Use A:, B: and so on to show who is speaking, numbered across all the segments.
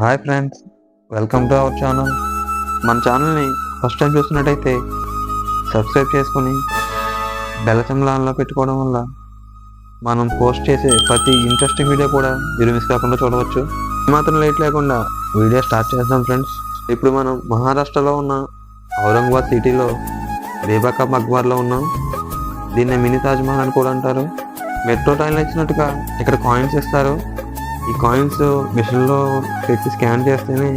A: Hi friends welcome to our channel మన ఛానల్ని first time చూస్తున్నట్టయితే సబ్స్క్రైబ్ చేసుకొని బెల్ సింబల్ పెట్టుకోవడం వల్ల మనం పోస్ట్ చేసే ప్రతి ఇంట్రెస్టింగ్ వీడియో కూడా మీరు మిస్ కాకుండా చూడవచ్చు. మాత్రం లేట్ లేకుండా వీడియో స్టార్ట్ చేద్దాం ఫ్రెండ్స్ ఇప్పుడు మనం మహారాష్ట్రలో ఉన్న ఔరంగాబాద్ సిటీలో బేబాకా మక్బార్లో ఉన్నాం. దీన్ని మినీ తాజ్ మహల్ అని కూడా అంటారు. మెట్రో ట్రైన్లో ఇచ్చినట్టుగా ఇక్కడ కాయిన్స్ ఇస్తారు. ఈ కాయిన్స్ మిషన్లో పెట్టి స్కాన్ చేస్తేనే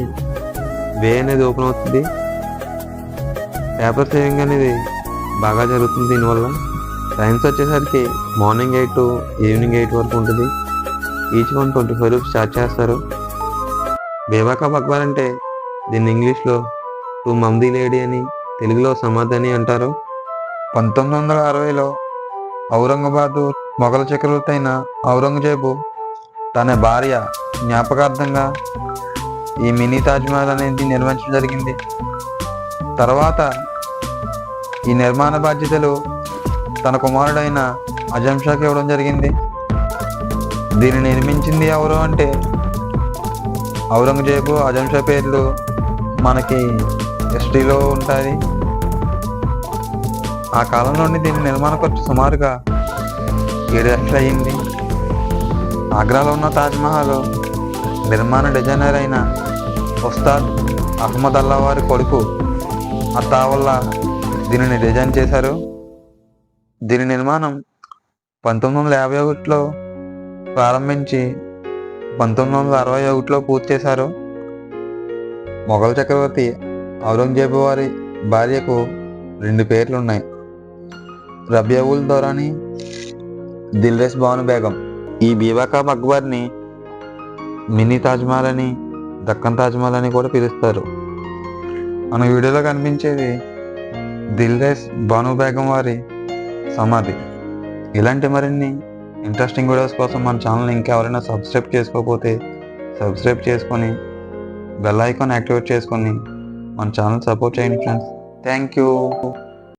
A: వే అనేది ఓపెన్ అవుతుంది. పేపర్ సేవింగ్ అనేది బాగా జరుగుతుంది దీనివల్ల. టైమ్స్ వచ్చేసరికి morning eight to evening eight వరకు ఉంటుంది. Each one twenty five rupees charge చేస్తారు. బేబాకా అక్బర్ అంటే దీన్ని ఇంగ్లీష్లో టూ మమ్దీ లేడీ అని తెలుగులో సమాధి అని అంటారు. పంతొమ్మిది వందల అరవైలో ఔరంగాబాదు మొఘల చక్రవర్తి అయిన ఔరంగజేబు తన భార్య జ్ఞాపకార్థంగా ఈ మినీ తాజ్మహల్ అనేది నిర్మించడం జరిగింది. తర్వాత ఈ నిర్మాణ బాధ్యతలు తన కుమారుడైన అజంషాకి ఇవ్వడం జరిగింది. దీన్ని నిర్మించింది ఎవరు అంటే ఔరంగజేబు అజం షా పేర్లు మనకి హిస్టరీలో ఉంటుంది ఆ కాలంలోనే దీని నిర్మాణ ఖర్చు సుమారుగా ఏడు లక్షలు అయ్యింది. ఆగ్రాలో ఉన్న తాజ్మహల్ నిర్మాణ డిజైనర్ అయిన ఉస్తాద్ అహ్మద్ అల్లా వారి కొడుకు అత్తావల్లా దీనిని డిజైన్ చేశారు. దీని నిర్మాణం పంతొమ్మిది వందల యాభై ఒకటిలో ప్రారంభించి పంతొమ్మిది వందల అరవై ఒకటిలో పూర్తి చేశారు. మొఘల్ చక్రవర్తి ఔరంగజేబు వారి భార్యకు రెండు పేర్లు ఉన్నాయి రబియావుల్ దొరాని దిల్రేస్ భాను బేగం. ఈ బీబాకా అక్బర్ని మినీ తాజ్మహల్ అని దక్కన్ తాజ్మహల్ అని కూడా పిలుస్తారు. మన వీడియోలో కనిపించేది దిల్రేస్ బాను బేగం వారి సమాధి. ఇలాంటి మరిన్ని ఇంట్రెస్టింగ్ వీడియోస్ కోసం మన ఛానల్ ఇంకెవరైనా సబ్స్క్రైబ్ చేసుకోకపోతే సబ్స్క్రైబ్ చేసుకొని బెల్ ఐకాన్ యాక్టివేట్ చేసుకొని మన ఛానల్ సపోర్ట్ చేయండి ఫ్రెండ్స్. Thank you.